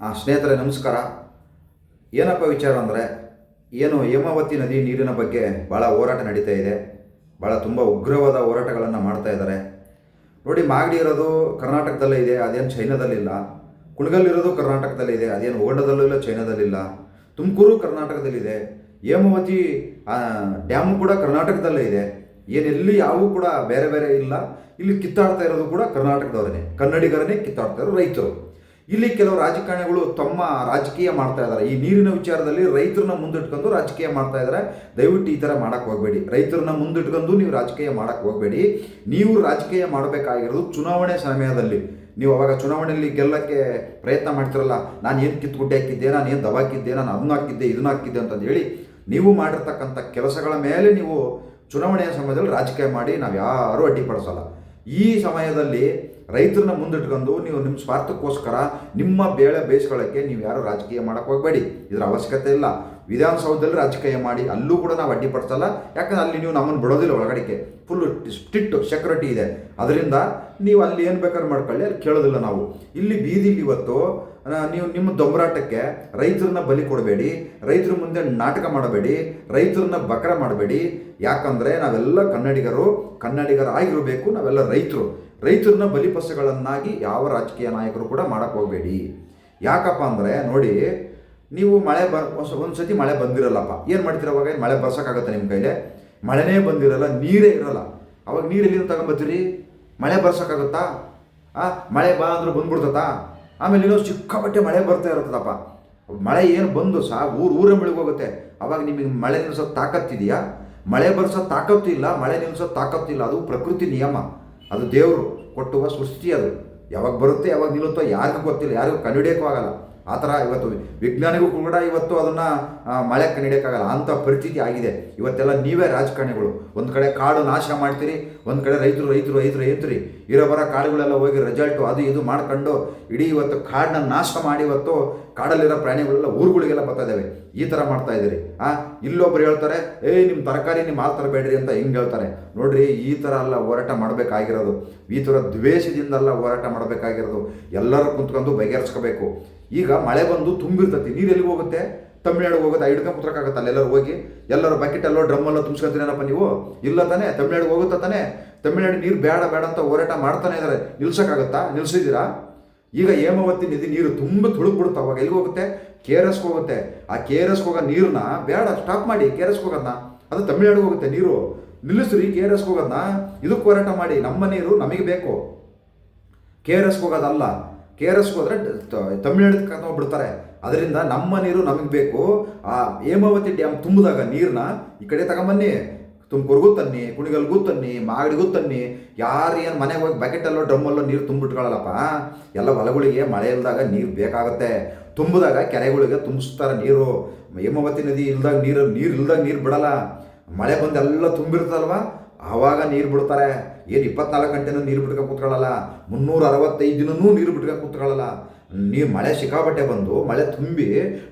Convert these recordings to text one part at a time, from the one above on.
ಸ್ನೇಹಿತರೆ, ನಮಸ್ಕಾರ. ಏನಪ್ಪ ವಿಚಾರ ಅಂದರೆ, ಏನು ಹೇಮಾವತಿ ನದಿ ನೀರಿನ ಬಗ್ಗೆ ಭಾಳ ಹೋರಾಟ ನಡೀತಾ ಇದೆ ಭಾಳ ತುಂಬ ಉಗ್ರವಾದ ಹೋರಾಟಗಳನ್ನು ಮಾಡ್ತಾ ಇದ್ದಾರೆ. ನೋಡಿ, ಮಾಗಡಿ ಇರೋದು ಕರ್ನಾಟಕದಲ್ಲೇ ಇದೆ, ಅದೇನು ಚೈನಾದಲ್ಲಿಲ್ಲ ಕುಣಗಲ್ಲಿರೋದು ಕರ್ನಾಟಕದಲ್ಲೇ ಇದೆ, ಅದೇನು ಓಂಡದಲ್ಲೂ ಇಲ್ಲ ಚೈನಾದಲ್ಲಿಲ್ಲ ತುಮಕೂರು ಕರ್ನಾಟಕದಲ್ಲಿದೆ ಹೇಮಾವತಿ ಡ್ಯಾಮು ಕೂಡ ಕರ್ನಾಟಕದಲ್ಲೇ ಇದೆ. ಏನೆಲ್ಲಿ ಯಾವೂ ಕೂಡ ಬೇರೆ ಬೇರೆ ಇಲ್ಲ, ಇಲ್ಲಿ ಕಿತ್ತಾಡ್ತಾ ಇರೋದು ಕೂಡ ಕರ್ನಾಟಕದವರೇ ಕನ್ನಡಿಗರನ್ನೇ ಕಿತ್ತಾಡ್ತಾ ಇರೋದು ರೈತರು. ಇಲ್ಲಿ ಕೆಲವು ರಾಜಕಾರಣಿಗಳು ತಮ್ಮ ರಾಜಕೀಯ ಮಾಡ್ತಾ ಇದ್ದಾರೆ. ಈ ನೀರಿನ ವಿಚಾರದಲ್ಲಿ ರೈತರನ್ನ ಮುಂದಿಟ್ಕೊಂಡು ರಾಜಕೀಯ ಮಾಡ್ತಾ ಇದ್ದಾರೆ. ದಯವಿಟ್ಟು ಈ ಥರ ಮಾಡಕ್ಕೆ ಹೋಗಬೇಡಿ. ರೈತರನ್ನ ಮುಂದಿಟ್ಕೊಂಡು ನೀವು ರಾಜಕೀಯ ಮಾಡಕ್ಕೆ ಹೋಗಬೇಡಿ. ನೀವು ರಾಜಕೀಯ ಮಾಡಬೇಕಾಗಿರೋದು ಚುನಾವಣೆ ಸಮಯದಲ್ಲಿ. ನೀವು ಅವಾಗ ಚುನಾವಣೆಯಲ್ಲಿ ಗೆಲ್ಲಕ್ಕೆ ಪ್ರಯತ್ನ ಮಾಡ್ತಿರಲ್ಲ. ನಾನು ಏನು ಕಿತ್ಗುಡ್ಡೆ ಹಾಕಿದ್ದೆ, ನಾನು ಏನು ದಬ ಹಾಕಿದ್ದೆ, ನಾನು ಅದನ್ನ ಹಾಕಿದ್ದೆ, ಇದನ್ನ ಹಾಕಿದ್ದೆ ಅಂತಂದು ಹೇಳಿ ನೀವು ಮಾಡಿರ್ತಕ್ಕಂಥ ಕೆಲಸಗಳ ಮೇಲೆ ನೀವು ಚುನಾವಣೆಯ ಸಮಯದಲ್ಲಿ ರಾಜಕೀಯ ಮಾಡಿ ನಾವು ಯಾರೂ ಅಡ್ಡಿಪಡಿಸಲ್ಲ ಈ ಸಮಯದಲ್ಲಿ ರೈತರನ್ನ ಮುಂದಿಟ್ಕೊಂಡು ನೀವು ನಿಮ್ಮ ಸ್ವಾರ್ಥಕ್ಕೋಸ್ಕರ ನಿಮ್ಮ ಬೇಳೆ ಬೇಯಿಸ್ಕೊಳ್ಳೋಕ್ಕೆ ನೀವು ಯಾರು ರಾಜಕೀಯ ಮಾಡಕ್ಕೆ ಹೋಗಬೇಡಿ. ಇದರ ಅವಶ್ಯಕತೆ ಇಲ್ಲ. ವಿಧಾನಸೌಧದಲ್ಲಿ ರಾಜಕೀಯ ಮಾಡಿ ಅಲ್ಲೂ ಕೂಡ ನಾವು ಅಡ್ಡಿಪಡಿಸಲ್ಲ ಯಾಕಂದ್ರೆ ಅಲ್ಲಿ ನೀವು ನಮ್ಮನ್ನು ಬಿಡೋದಿಲ್ಲ ಒಳಗಡೆಗೆ. ಫುಲ್ ಸ್ಟ್ರಿಕ್ಟ್ ಸೆಕ್ಯೂರಿಟಿ ಇದೆ. ಅದರಿಂದ ನೀವು ಅಲ್ಲಿ ಏನು ಬೇಕಾದ್ರೂ ಮಾಡ್ಕೊಳ್ಳಿ, ಅಲ್ಲಿ ಕೇಳೋದಿಲ್ಲ ನಾವು. ಇಲ್ಲಿ ಬೀದಿಲಿ ಇವತ್ತು ನೀವು ನಿಮ್ಮ ದೊಂಬರಾಟಕ್ಕೆ ರೈತರನ್ನ ಬಲಿ ಕೊಡಬೇಡಿ. ರೈತರ ಮುಂದೆ ನಾಟಕ ಮಾಡಬೇಡಿ. ರೈತರನ್ನ ಬಕರ ಮಾಡಬೇಡಿ. ಯಾಕಂದರೆ ನಾವೆಲ್ಲ ಕನ್ನಡಿಗರು, ಕನ್ನಡಿಗರಾಗಿರಬೇಕು ನಾವೆಲ್ಲ ರೈತರು. ರೈತರನ್ನ ಬಲಿಪಶುಗಳನ್ನಾಗಿ ಯಾವ ರಾಜಕೀಯ ನಾಯಕರು ಕೂಡ ಮಾಡಕ್ಕೆ ಹೋಗಬೇಡಿ. ಯಾಕಪ್ಪ ಅಂದರೆ ನೋಡಿ, ನೀವು ಮಳೆ ಬ, ಒಂದು ಸತಿ ಮಳೆ ಬಂದಿರಲ್ಲಪ್ಪ. ಏನು ಮಾಡ್ತೀರ ಅವಾಗ? ಮಳೆ ಬರ್ಸೋಕ್ಕಾಗತ್ತೆ ನಿಮ್ಮ ಕೈಲೇ? ಮಳೆನೇ ಬಂದಿರಲ್ಲ, ನೀರೇ ಇರಲ್ಲ. ಅವಾಗ ನೀರು ಎಲ್ಲಿಂದ ತಗೊಂಬತ್ತೀರಿ? ಮಳೆ ಬರ್ಸೋಕ್ಕಾಗುತ್ತಾ? ಆ, ಮಳೆ ಬಾ ಅಂದ್ರೆ ಬಂದ್ಬಿಡ್ತತಾ ಆಮೇಲೆ ಇನ್ನೂ ಸಿಕ್ಕಾಪಟ್ಟೆ ಮಳೆ ಬರ್ತಾ ಇರ್ತದಪ್ಪ ಮಳೆ ಏನು ಬಂದು ಸಾ, ಊರು, ಊರೇ ಮುಳುಗೋಗುತ್ತೆ. ಅವಾಗ ನಿಮಗೆ ಮಳೆ ನಿಲ್ಲಿಸೋ ತಾಕತ್ತಿದೆಯಾ? ಮಳೆ ಬರ್ಸೋ ತಾಕತ್ತು ಇಲ್ಲ, ಮಳೆ ನಿಲ್ಲಿಸೋ ತಾಕತ್ತು ಇಲ್ಲ. ಅದು ಪ್ರಕೃತಿ ನಿಯಮ. ಅದು ದೇವರು ಕೊಟ್ಟುವ ಸೃಷ್ಟಿ ಅದು. ಯಾವಾಗ ಬರುತ್ತೆ ಯಾವಾಗ ನಿಲ್ಲುತ್ತೋ ಯಾರಿಗೂ ಗೊತ್ತಿಲ್ಲ ಯಾರಿಗೂ ಕಂಡುಹಿಡಿಯೋಕ್ಕೂ ಆಗಲ್ಲ. ಆ ಥರ ಇವತ್ತು ವಿಜ್ಞಾನಿಗೂ ಕೂಡ ಇವತ್ತು ಅದನ್ನು ಮಳೆ ಕಣಿಡೋಕ್ಕಾಗಲ್ಲ ಅಂಥ ಪರಿಸ್ಥಿತಿ ಆಗಿದೆ. ಇವತ್ತೆಲ್ಲ ನೀವೇ ರಾಜಕಾರಣಿಗಳು. ಒಂದು ಕಡೆ ಕಾಡು ನಾಶ ಮಾಡ್ತೀರಿ, ಒಂದು ಕಡೆ ರೈತರು ರೈತರು ರೈತರು ರೈತರಿ ಇರೋ ಬರೋ ಕಾಡುಗಳೆಲ್ಲ ಹೋಗಿ ರಿಸಲ್ಟು ಅದು ಇದು ಮಾಡ್ಕೊಂಡು ಇಡೀ ಇವತ್ತು ಕಾಡನ್ನ ನಾಶ ಮಾಡಿ ಇವತ್ತು ಕಾಡಲ್ಲಿರೋ ಪ್ರಾಣಿಗಳೆಲ್ಲ ಊರುಗಳಿಗೆಲ್ಲ ಬರ್ತಾ ಇದ್ದಾವೆ ಈ ಥರ ಮಾಡ್ತಾ ಇದ್ದೀರಿ. ಆ, ಇಲ್ಲೊಬ್ರು ಹೇಳ್ತಾರೆ ಏಯ್ ನಿಮ್ಮ ತರಕಾರಿ ನಿಮ್ಮ ಹಾಲು ತರಬೇಡ್ರಿ ಅಂತ ಹಿಂಗೆ ಹೇಳ್ತಾರೆ. ನೋಡ್ರಿ, ಈ ಥರ ಎಲ್ಲ ಹೋರಾಟ ಮಾಡಬೇಕಾಗಿರೋದು. ಈ ಥರ ದ್ವೇಷದಿಂದಲ್ಲ ಹೋರಾಟ ಮಾಡಬೇಕಾಗಿರೋದು. ಎಲ್ಲರೂ ಕುಂತ್ಕೊಂಡು ಬಗೆಹರಿಸ್ಕೋಬೇಕು. ಈಗ ಮಳೆ ಬಂದು ತುಂಬಿರ್ತತಿ. ನೀರು ಎಲ್ಲಿಗೆ ಹೋಗುತ್ತೆ? ತಮಿಳ್ನಾಡಿಗೆ ಹೋಗುತ್ತೆ. ಆ ಹಿಡ್ಕೊಂಡು ಕುತ್ರಕ್ಕಾಗತ್ತೆ ಅಲ್ಲೆಲ್ಲರೂ ಹೋಗಿ. ಎಲ್ಲರೂ ಬಕೆಟ್ ಎಲ್ಲೋ ಡ್ರಮ್ ಡ್ರಮ್ಮಲ್ಲೋ ತುಂಬಿಸ್ಕೊತೀರೇನಪ್ಪ ನೀವು? ಇಲ್ಲ ತಾನೇ, ತಮಿಳ್ನಾಡಿಗೆ ಹೋಗುತ್ತಾ ತಾನೇ? ತಮಿಳ್ನಾಡು ನೀರು ಬೇಡ ಬೇಡ ಅಂತ ಹೋರಾಟ ಮಾಡ್ತಾನೆ ಇದ್ದಾರೆ ನಿಲ್ಸೋಕ್ಕಾಗತ್ತಾ? ನಿಲ್ಸಿದ್ದೀರಾ? ಈಗ ಹೇಮಾವತಿ ನಿಧಿ ನೀರು ತುಂಬ ತುಳುಕ್ಬಿಡುತ್ತೆ ಅವಾಗ. ಎಲ್ಲಿಗೆ ಹೋಗುತ್ತೆ? ಕೆ ಆರ್ ಎಸ್ಗೆ ಹೋಗುತ್ತೆ. ಆ ಕೆ ಆರ್ ಎಸ್ಗೆ ಹೋಗೋ ನೀರನ್ನ ಬೇಡ ಸ್ಟಾಪ್ ಮಾಡಿ. ಕೆ ಆರ್ ಎಸ್ಗೆ ಹೋಗೋದನ್ನ ಅದು ತಮಿಳ್ನಾಡಿಗೆ ಹೋಗುತ್ತೆ ನೀರು. ನಿಲ್ಲಿಸ್ರಿ ಕೆ ಆರ್ ಎಸ್ಗೆ ಹೋಗೋದನ್ನ ಇದಕ್ಕೆ ಹೋರಾಟ ಮಾಡಿ. ನಮ್ಮ ನೀರು ನಮಗೆ ಬೇಕು. ಕೆ ಆರ್ ಎಸ್ಗೆ ಹೋಗೋದಲ್ಲ. ಕೆ ಆರ್ ಎಸ್ಗೆ ಹೋದ್ರೆ ತಮಿಳ್ನಾಡಿಗೆ ಕರ್ಕೊಂಡು ಬಿಡ್ತಾರೆ ಅದರಿಂದ ನಮ್ಮ ನೀರು ನಮಗೆ ಬೇಕು. ಆ ಹೇಮಾವತಿ ಡ್ಯಾಮ್ ತುಂಬಿದಾಗ ನೀರನ್ನ ಈ ಕಡೆ ತಗೊಂಬನ್ನಿ. ತುಮಕೂರಿಗೂ ತನ್ನಿ, ಕುಣಿಗಲ್ಗೂ ತನ್ನಿ, ಮಾಗಡಿಗೂ ತನ್ನಿ. ಯಾರು ಏನು ಮನೆಗೆ ಹೋಗಿ ಬಕೆಟಲ್ಲೋ, ಡ್ರಮ್ಮಲ್ಲೋ ನೀರು ತುಂಬಿಟ್ಕೊಳ್ಳಲ್ಲಪ್ಪ ಎಲ್ಲ ಹೊಲಗಳಿಗೆ ಮಳೆ ಇಲ್ದಾಗ ನೀರು ಬೇಕಾಗುತ್ತೆ. ತುಂಬಿದಾಗ ಕೆರೆಗಳಿಗೆ ತುಂಬಿಸ್ತಾರೆ ನೀರು. ಹೇಮಾವತಿ ನದಿ ಇಲ್ದಾಗ ನೀರು ನೀರು ಇಲ್ದಾಗ ನೀರು ಬಿಡಲ್ಲ. ಮಳೆ ಬಂದು ಎಲ್ಲ ತುಂಬಿರ್ತಲ್ವ ಆವಾಗ ನೀರು ಬಿಡ್ತಾರೆ. ಏನು ಇಪ್ಪತ್ನಾಲ್ಕು ಗಂಟೆನೂ ನೀರು ಬಿಡ್ಕೊಂಡು ಕೂತ್ಕೊಳ್ಳಲ್ಲ? ಮುನ್ನೂರ ಅರವತ್ತೈದು ದಿನನೂ ನೀರು ಬಿಡ್ಕೊಂಡು ಕೂತ್ಕೊಳ್ಳಲ್ಲ? ನೀವು ಮಳೆ ಸಿಕ್ಕಾಪಟ್ಟೆ ಬಂದು, ಮಳೆ ತುಂಬಿ,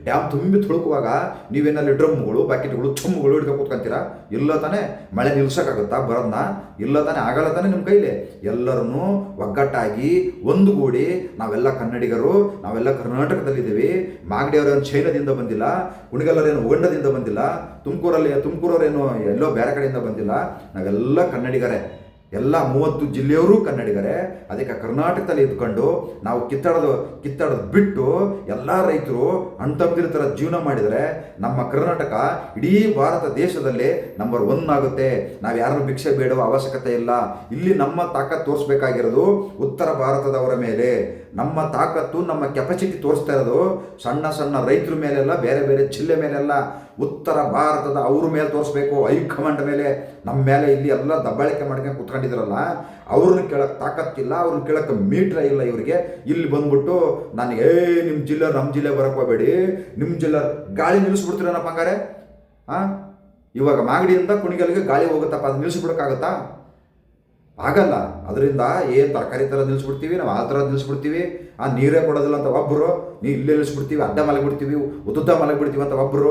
ಡ್ಯಾಮ್ ತುಂಬಿ ತುಳುಕುವಾಗ ನೀವೇನಲ್ಲಿ ಡ್ರಮ್ಗಳು ಪ್ಯಾಕೆಟ್ಗಳು ಚುಮ್ಗಳು ಹಿಡ್ಕೊ ಕೂತ್ಕೊಂತೀರ? ಇಲ್ಲ ತಾನೇ ಮಳೆ ನಿಲ್ಸೋಕ್ಕಾಗುತ್ತಾ ಬರೋದನ್ನ ಇಲ್ಲ ತಾನೇ ಆಗಲ್ಲ ತಾನೇ ನಿಮ್ಮ ಕೈಲಿ? ಎಲ್ಲರನ್ನೂ ಒಗ್ಗಟ್ಟಾಗಿ ಒಂದುಗೂಡಿ ನಾವೆಲ್ಲ ಕನ್ನಡಿಗರು, ನಾವೆಲ್ಲ ಕರ್ನಾಟಕದಲ್ಲಿದ್ದೀವಿ. ಮಾಗಡಿಯವರೇನು ಚೈನಾದಿಂದ ಬಂದಿಲ್ಲ? ಕುಣಿಗಲ್ಲರೇನು ಉಗಂಡದಿಂದ ಬಂದಿಲ್ಲ? ತುಮಕೂರಲ್ಲಿ ತುಮಕೂರವರೇನು ಎಲ್ಲೋ ಬೇರೆ ಕಡೆಯಿಂದ ಬಂದಿಲ್ಲ? ನಾವೆಲ್ಲ ಕನ್ನಡಿಗರೇ. ಎಲ್ಲ ಮೂವತ್ತು ಜಿಲ್ಲೆಯವರು ಕನ್ನಡಿಗರೇ, ಅದಕ್ಕೆ ಕರ್ನಾಟಕದಲ್ಲಿ ಇದ್ಕೊಂಡು ನಾವು ಕಿತ್ತಾಡೋದು ಕಿತ್ತಾಡೋದು ಬಿಟ್ಟು ಎಲ್ಲ ರೈತರು ಅಣ್ತಂಬಿರ ಥರ ಜೀವನ ಮಾಡಿದರೆ ನಮ್ಮ ಕರ್ನಾಟಕ ಇಡೀ ಭಾರತ ದೇಶದಲ್ಲಿ ನಂಬರ್ ಒನ್ ಆಗುತ್ತೆ. ನಾವು ಯಾರನ್ನು ಭಿಕ್ಷೆ ಬೇಡುವ ಅವಶ್ಯಕತೆ ಇಲ್ಲ. ಇಲ್ಲಿ ನಮ್ಮ ತಾಕತ್ತು ತೋರಿಸ್ಬೇಕಾಗಿರೋದು ಉತ್ತರ ಭಾರತದವರ ಮೇಲೆ. ನಮ್ಮ ತಾಕತ್ತು, ನಮ್ಮ ಕೆಪಾಸಿಟಿ ತೋರಿಸ್ತಾ ಇರೋದು ಸಣ್ಣ ಸಣ್ಣ ರೈತರ ಮೇಲೆಲ್ಲ, ಬೇರೆ ಬೇರೆ ಜಿಲ್ಲೆ ಮೇಲೆಲ್ಲ. ಉತ್ತರ ಭಾರತದ ಅವ್ರ ಮೇಲೆ ತೋರಿಸ್ಬೇಕು ಹೈಕಮಾಂಡ್ ಮೇಲೆ ನಮ್ಮ ಮೇಲೆ ಇಲ್ಲಿ ಎಲ್ಲ ದಬ್ಬಾಳಿಕೆ ಮಾಡ್ಕೊಂಡು ಕುತ್ಕೊಂಡಿದ್ರಲ್ಲ, ಅವ್ರನ್ನ ಕೇಳಕ್ಕೆ ತಾಕತ್ತಿಲ್ಲ, ಅವ್ರನ್ನ ಕೇಳಕ್ಕೆ ಮೀಟ್ರ ಇಲ್ಲ ಇವರಿಗೆ. ಇಲ್ಲಿ ಬಂದ್ಬಿಟ್ಟು ನನಗೆ ಏ ನಿಮ್ಮ ಜಿಲ್ಲೆ ನಮ್ಮ ಜಿಲ್ಲೆ ಬರಕ್ಕೆ ಹೋಗಬೇಡಿ ನಿಮ್ಮ ಜಿಲ್ಲೆ ಗಾಳಿ ನಿಲ್ಲಿಸ್ಬಿಡ್ತೀರನಪ್ಪ ಹಂಗಾರೆ? ಹಾಂ ಇವಾಗ ಮಾಗಡಿಯಿಂದ ಕುಣಿಗಲ್ಗೆ ಗಾಳಿ ಹೋಗುತ್ತಪ್ಪ ಅದು ನಿಲ್ಲಿಸ್ಬಿಡೋಕ್ಕಾಗತ್ತಾ? ಆಗಲ್ಲ. ಅದರಿಂದ ಏನು ತರಕಾರಿ ಥರ ನಿಲ್ಲಿಸ್ಬಿಡ್ತೀವಿ ನಾವು ಆ ಥರ ನಿಲ್ಲಿಸ್ಬಿಡ್ತೀವಿ ಆ ನೀರೇ ಕೊಡೋದಿಲ್ಲ ಅಂತ ಒಬ್ಬರು ನೀ ಇಲ್ಲೇ ನಿಲ್ಲಿಸ್ಬಿಡ್ತೀವಿ ಅಡ್ಡ ಮಲಗಿಬಿಡ್ತೀವಿ, ಉದ್ದುದ್ದ ಮಲಗಿಬಿಡ್ತೀವಿ ಅಂತ ಒಬ್ಬರು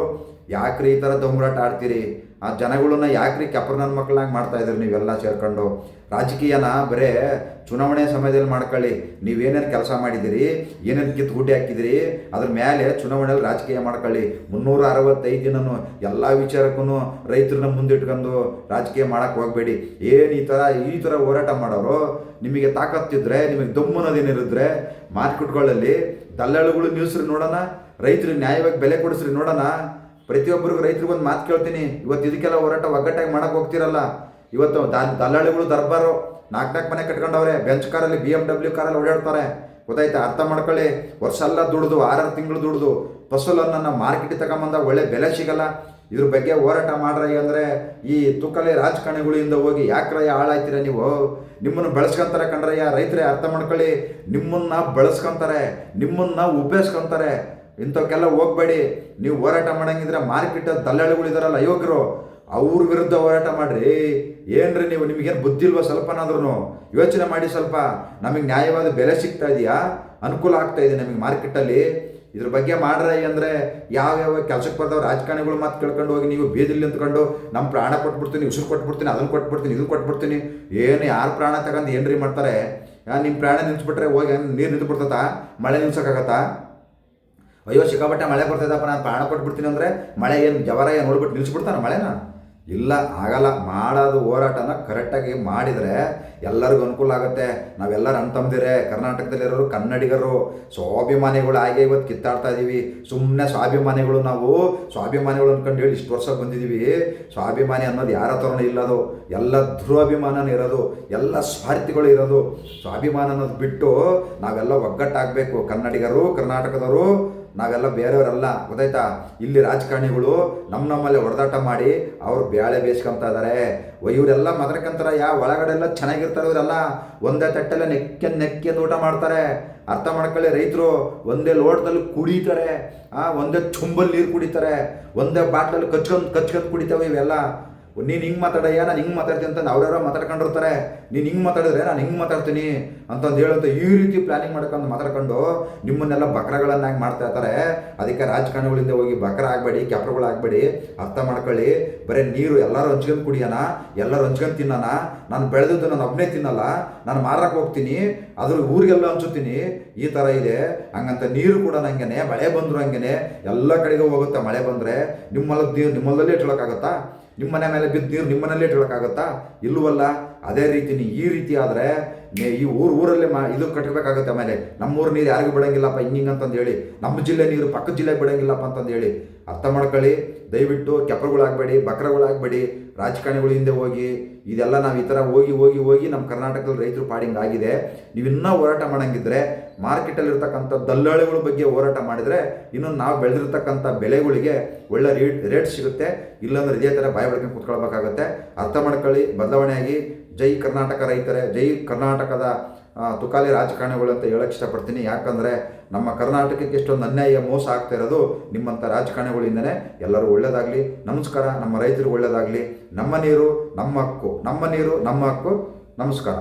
ಯಾಕ್ರಿ ಈ ಥರ ದೊಂಬರಾಟ ಆಡ್ತೀರಿ? ಆ ಜನಗಳನ್ನ ಯಾಕ್ರಿ ಕೆಪ್ರ ನನ್ನ ಮಕ್ಕಳಾಗಿ ಮಾಡ್ತಾ ಇದ್ರಿ ನೀವೆಲ್ಲ ಸೇರ್ಕೊಂಡು? ರಾಜಕೀಯನ ಬರೇ ಚುನಾವಣೆ ಸಮಯದಲ್ಲಿ ಮಾಡ್ಕೊಳ್ಳಿ. ನೀವೇನೇನು ಕೆಲಸ ಮಾಡಿದಿರಿ ಏನೇನು ಕಿತ್ತು ಗುಡ್ಡೆ ಹಾಕಿದಿರಿ ಅದ್ರ ಮೇಲೆ ಚುನಾವಣೆಯಲ್ಲಿ ರಾಜಕೀಯ ಮಾಡ್ಕೊಳ್ಳಿ. ಮುನ್ನೂರ ಅರವತ್ತೈದು ದಿನನೂ ಎಲ್ಲ ವಿಚಾರಕ್ಕೂ ರೈತರನ್ನ ಮುಂದಿಟ್ಕೊಂಡು ರಾಜಕೀಯ ಮಾಡೋಕ್ಕೆ ಹೋಗಬೇಡಿ. ಏನು ಈ ಥರ ಈ ಥರ ಹೋರಾಟ ಮಾಡೋರು? ನಿಮಗೆ ತಾಕತ್ತಿದ್ರೆ, ನಿಮಗೆ ದಮ್ಮನದೇನಿರಿದ್ರೆ ಮಾರ್ಕೆಟ್ಗಳಲ್ಲಿ ದಲ್ಲಾಳಿಗಳು ನಿಲ್ಲಿಸ್ರಿ ನೋಡೋಣ ರೈತರಿಗೆ ನ್ಯಾಯವಾಗಿ ಬೆಲೆ ಕೊಡಿಸ್ರಿ ನೋಡೋಣ. ಪ್ರತಿಯೊಬ್ಬರಿಗೂ ರೈತರಿಗೆ ಒಂದು ಮಾತು ಕೇಳ್ತೀನಿ. ಇವತ್ತು ಇದಕ್ಕೆಲ್ಲ ಹೋರಾಟ ಒಗ್ಗಟ್ಟಾಗಿ ಮಾಡೋಕೆ ಹೋಗ್ತಿರಲ್ಲ. ಇವತ್ತು ದಲ್ಲಾಳಿಗಳು ದರ್ಬಾರು. ನಾಲ್ಕು ನಾಲ್ಕು ಮನೆ ಕಟ್ಕೊಂಡವ್ರೆ. ಬೆಂಚ್ ಕಾರಲ್ಲಿ ಬಿ ಎಂ ಡಬ್ಲ್ಯೂ ಕಾರಲ್ಲಿ ಓಡಾಡ್ತಾರೆ. ಗೊತ್ತಾಯ್ತಾ? ಅರ್ಥ ಮಾಡ್ಕೊಳ್ಳಿ. ವರ್ಷ ಎಲ್ಲ ದುಡ್ದು, ಆರಾರು ತಿಂಗಳು ದುಡ್ದು. ಫಸಲನ್ನು ಮಾರ್ಕೆಟಿಗೆ ತಗೊಂಬಂದ ಒಳ್ಳೆ ಬೆಲೆ ಸಿಗಲ್ಲ. ಇದ್ರ ಬಗ್ಗೆ ಹೋರಾಟ ಮಾಡ್ರಿ ಅಂದರೆ ಈ ತುಕಲೆ ರಾಜಕಾರಣಿಗಳಿಂದ ಹೋಗಿ ಯಾಕ್ರಯ್ಯ ಹಾಳಾಯ್ತೀರ ನೀವು? ನಿಮ್ಮನ್ನು ಬೆಳೆಸ್ಕೊಂತಾರೆ ಕಂಡ್ರಯ್ಯ ರೈತರೇ, ಅರ್ಥ ಮಾಡ್ಕೊಳ್ಳಿ. ನಿಮ್ಮನ್ನ ಬಳಸ್ಕೊಂತಾರೆ. ನಿಮ್ಮನ್ನ ಉಪಯೋಗಿಸ್ಕೊಂತಾರೆ. ಇಂಥವಕ್ಕೆಲ್ಲ ಹೋಗ್ಬೇಡಿ. ನೀವು ಹೋರಾಟ ಮಾಡಂಗಿದ್ರೆ ಮಾರ್ಕೆಟ್ ದಲ್ಲಾಳಿಗಳು ಇದಾರಲ್ಲ, ಯುವಕರು, ಅವ್ರ ವಿರುದ್ಧ ಹೋರಾಟ ಮಾಡ್ರಿ. ಏನ್ರಿ ನೀವು? ನಿಮಗೇನು ಬುದ್ಧಿಲ್ವ ಸ್ವಲ್ಪನಾದ್ರೂ ಯೋಚನೆ ಮಾಡಿ ಸ್ವಲ್ಪ. ನಮಗೆ ನ್ಯಾಯವಾದ ಬೆಲೆ ಸಿಗ್ತಾ ಇದೆಯಾ? ಅನುಕೂಲ ಆಗ್ತಾ ಇದೆ ನಮಗೆ ಮಾರ್ಕೆಟಲ್ಲಿ ಇದ್ರ ಬಗ್ಗೆ ಮಾಡ್ರೆ ಅಂದರೆ ಯಾವ್ಯಾವ ಕೆಲಸಕ್ಕೆ ಬರ್ತಾವ ರಾಜಕಾರಣಿಗಳು ಮಾತು ಕೇಳ್ಕೊಂಡು ಹೋಗಿ ನೀವು ಬೀದಿಲಿ ನಿಂತ್ಕೊಂಡು ನಮ್ಮ ಪ್ರಾಣ ಕೊಟ್ಬಿಡ್ತೀನಿ, ಉಸಿರು ಕೊಟ್ಬಿಡ್ತೀನಿ ಅದನ್ನು ಕೊಟ್ಬಿಡ್ತೀನಿ ಇದನ್ನು ಕೊಟ್ಬಿಡ್ತೀನಿ. ಏನು ಯಾರು ಪ್ರಾಣ ತಗೊಂಡು ಏನ್ರಿ ಮಾಡ್ತಾರೆ? ನಿಮ್ಮ ಪ್ರಾಣ ನಿಂತ್ಬಿಟ್ರೆ ಹೋಗಿ ನೀರು ನಿಂತು ಬಿಡ್ತತಾ ಮಳೆ ನಿಲ್ಸೋಕ್ಕಾಗತ್ತಾ? ಅಯ್ಯೋ ಸಿಕ್ಕಾಪಟ್ಟೆ ಮಳೆ ಬರ್ತದಪ್ಪ ನಾನು ಪ್ರಾಣ ಕೊಟ್ಬಿಡ್ತೀನಿ ಅಂದರೆ ಮಳೆ ಏನು ಜವರ ಏನು ನೋಡ್ಬಿಟ್ಟು ನಿಲ್ಲಿಸ್ಬಿಡ್ತಾನೆ ಮಳೆನ? ಇಲ್ಲ, ಆಗಲ್ಲ. ಮಾಡೋದು ಹೋರಾಟನ ಕರೆಕ್ಟಾಗಿ ಮಾಡಿದರೆ ಎಲ್ಲರಿಗೂ ಅನುಕೂಲ ಆಗುತ್ತೆ. ನಾವೆಲ್ಲರೂ ಅಣ್ಣ ತಮ್ಮದಿರೇ ಕರ್ನಾಟಕದಲ್ಲಿರೋರು, ಕನ್ನಡಿಗರು, ಸ್ವಾಭಿಮಾನಿಗಳು ಹಾಗೆ ಇವತ್ತು ಕಿತ್ತಾಡ್ತಾ ಇದ್ದೀವಿ ಸುಮ್ಮನೆ ಸ್ವಾಭಿಮಾನಿಗಳು ನಾವು, ಸ್ವಾಭಿಮಾನಿಗಳು ಅಂದ್ಕೊಂಡು ಹೇಳಿ ಇಷ್ಟು ವರ್ಷ ಬಂದಿದ್ದೀವಿ ಸ್ವಾಭಿಮಾನಿ ಅನ್ನೋದು ಯಾರ ಹತ್ರನೂ ಇಲ್ಲದು. ಎಲ್ಲ ಧ್ರುವಾಭಿಮಾನನೂ ಇರೋದು. ಎಲ್ಲ ಸ್ವಾರ್ಥಿಗಳು ಇರೋದು. ಸ್ವಾಭಿಮಾನ ಅನ್ನೋದು ಬಿಟ್ಟು ನಾವೆಲ್ಲ ಒಗ್ಗಟ್ಟಾಗಬೇಕು. ಕನ್ನಡಿಗರು, ಕರ್ನಾಟಕದವರು ನಾವೆಲ್ಲ ಬೇರೆಯವರೆಲ್ಲ ಗೊತ್ತಾಯ್ತಾ? ಇಲ್ಲಿ ರಾಜಕಾರಣಿಗಳು ನಮ್ಮ ನಮ್ಮಲ್ಲಿ ಹೊಡೆದಾಟ ಮಾಡಿ ಅವ್ರು ಬ್ಯಾಳೆ ಬೇಯಿಸ್ಕೊಂತ ಇದ್ದಾರೆ ಇವರೆಲ್ಲ ಮದ್ರಕಂತರ ಯಾ ಒಳಗಡೆ ಎಲ್ಲ ಚೆನ್ನಾಗಿರ್ತಾರೆ ಇವರೆಲ್ಲ. ಒಂದೇ ತಟ್ಟೆಲ್ಲ ನೆಕ್ಕೆ ನೆಕ್ಕೆ ಊಟ ಮಾಡ್ತಾರೆ. ಅರ್ಥ ಮಾಡ್ಕೊಳ್ಳಿ ರೈತರು, ಒಂದೇ ಲೋಟದಲ್ಲಿ ಕುಡಿತಾರೆ. ಆ, ಒಂದೇ ಚುಂಬಲ್ಲಿ ನೀರು ಕುಡಿತಾರೆ. ಒಂದೇ ಬಾಟ್ಲಲ್ಲಿ ಕಚ್ಕೊಂಡು ಕಚ್ಕೊಂಡು ಕುಡಿತಾವೆ ಇವೆಲ್ಲ. ನೀನು ಹಿಂಗೆ ಮಾತಾಡಯ್ಯ, ನಾನು ಹಿಂಗೆ ಮಾತಾಡ್ತೀನಿ ಅಂತ ಅವ್ರ್ಯಾರೋ ಮಾತಾಡ್ಕೊಂಡಿರ್ತಾರೆ. ನೀನು ಹಿಂಗೆ ಮಾತಾಡಿದ್ರೆ ನಾನು ಹಿಂಗೆ ಮಾತಾಡ್ತೀನಿ ಅಂತಂದು ಹೇಳುತ್ತೆ ಈ ರೀತಿ ಪ್ಲಾನಿಂಗ್ ಮಾಡ್ಕೊಂಡು ಮಾತಾಡ್ಕೊಂಡು ನಿಮ್ಮನ್ನೆಲ್ಲ ಬಕ್ರಗಳನ್ನಾಗಿ ಮಾಡ್ತಾ ಇರ್ತಾರೆ. ಅದಕ್ಕೆ ರಾಜಕಾರಣಿಗಳಿಂದ ಹೋಗಿ ಬಕ್ರ ಆಗಬೇಡಿ ಕೆಪ್ರಗಳಾಗಬೇಡಿ ಅರ್ಥ ಮಾಡ್ಕೊಳ್ಳಿ. ಬರೀ ನೀರು ಎಲ್ಲರೂ ಹಂಚ್ಕೊಂಡು ಕುಡಿಯೋಣ, ಎಲ್ಲರೂ ಹಂಚ್ಕೊಂಡು ತಿನ್ನೋಣ. ನಾನು ಬೆಳೆದಿದ್ದು ನಾನು ಒಬ್ಬನೇ ತಿನ್ನಲ್ಲ, ನಾನು ಮಾರಕ್ಕೆ ಹೋಗ್ತೀನಿ ಅದ್ರ ಊರಿಗೆಲ್ಲ ಹಂಚುತ್ತೀನಿ. ಈ ಥರ ಇದೆ. ಹಂಗಂತ ನೀರು ಕೂಡ ನಂಗೆನೆ, ಮಳೆ ಬಂದ್ರು ಹಂಗೆನೆ, ಎಲ್ಲ ಕಡೆಗೂ ಹೋಗುತ್ತೆ ಮಳೆ ಬಂದರೆ. ನಿಮ್ಮಲ್ಲಿ ನೀರು ಇಟ್ಕೊಳಕ್ಕಾಗತ್ತಾ? ನಿಮ್ಮ ಮನೆ ಮೇಲೆ ಬಿದ್ದು ನೀರು ನಿಮ್ಮನಲ್ಲೇ ಇಟ್ಕೊಳ್ಳೋಕ್ಕಾಗತ್ತಾ ಇಲ್ಲವಲ್ಲ, ಅದೇ ರೀತಿ ಈ ರೀತಿ ಆದರೆ ಈ ಊರು ಊರಲ್ಲೇ ಮಾ ಇದು ಕಟ್ಟಬೇಕಾಗತ್ತೆ ಆಮೇಲೆ. ನಮ್ಮೂರು ನೀರು ಯಾರಿಗೂ ಬಿಡಂಗಿಲ್ಲಪ್ಪ, ಹಿಂಗಿಂಗ್ ಅಂತಂದು ಹೇಳಿ ನಮ್ಮ ಜಿಲ್ಲೆ ನೀರು ಪಕ್ಕದ ಜಿಲ್ಲೆಗೆ ಬಿಡಂಗಿಲ್ಲಪ್ಪ ಅಂತಂದು ಹೇಳಿ ಅರ್ಥ ಮಾಡ್ಕೊಳ್ಳಿ, ದಯವಿಟ್ಟು ಕೆಪರುಗಳಾಗಬೇಡಿ, ಬಕ್ರಗಳಾಗಬೇಡಿ. ರಾಜಕಾರಣಿಗಳ ಹಿಂದೆ ಹೋಗಿ, ಇದೆಲ್ಲ ನಾವು ಈ ಥರ ಹೋಗಿ ಹೋಗಿ ಹೋಗಿ ನಮ್ಮ ಕರ್ನಾಟಕದಲ್ಲಿ ರೈತರು ಪಾಡಿಂಗ್ ಆಗಿದೆ. ನೀವು ಇನ್ನೂ ಹೋರಾಟ ಮಾಡಂಗಿದ್ರೆ ಮಾರ್ಕೆಟಲ್ಲಿ ಇರ್ತಕ್ಕಂಥ ದಲ್ಲಾಳಿಗಳ ಬಗ್ಗೆ ಹೋರಾಟ ಮಾಡಿದರೆ, ಇನ್ನು ನಾವು ಬೆಳೆದಿರ್ತಕ್ಕಂಥ ಬೆಳೆಗಳಿಗೆ ಒಳ್ಳೆ ರೇಟ್ ರೇಟ್ ಸಿಗುತ್ತೆ. ಇಲ್ಲಾಂದ್ರೆ ಇದೇ ಥರ ಬಾಯಿ ಬಳಕೆ ಕೂತ್ಕೊಳ್ಬೇಕಾಗತ್ತೆ. ಅರ್ಥ ಮಾಡ್ಕೊಳ್ಳಿ, ಬದಲಾವಣೆಯಾಗಿ, ಜೈ ಕರ್ನಾಟಕ ರೈತರೇ, ಜೈ ಕರ್ನಾಟಕದ ತುಕಾಲಿ ರಾಜಕಾರಣಿಗಳು ಅಂತ ಹೇಳಕ್ಕೆ ಇಷ್ಟಪಡ್ತೀನಿ. ಯಾಕಂದರೆ ನಮ್ಮ ಕರ್ನಾಟಕಕ್ಕೆ ಎಷ್ಟೊಂದು ಅನ್ಯಾಯ, ಮೋಸ ಆಗ್ತಾ ಇರೋದು ನಿಮ್ಮಂಥ ರಾಜಕಾರಣಿಗಳಿಂದನೇ ಎಲ್ಲರೂ ಒಳ್ಳೆಯದಾಗಲಿ ನಮಸ್ಕಾರ, ನಮ್ಮ ರೈತರಿಗೆ ಒಳ್ಳೆಯದಾಗಲಿ ನಮ್ಮ ನೀರು, ನಮ್ಮ ಹಕ್ಕು, ನಮ್ಮ ನೀರು, ನಮ್ಮ ಹಕ್ಕು, ನಮಸ್ಕಾರ.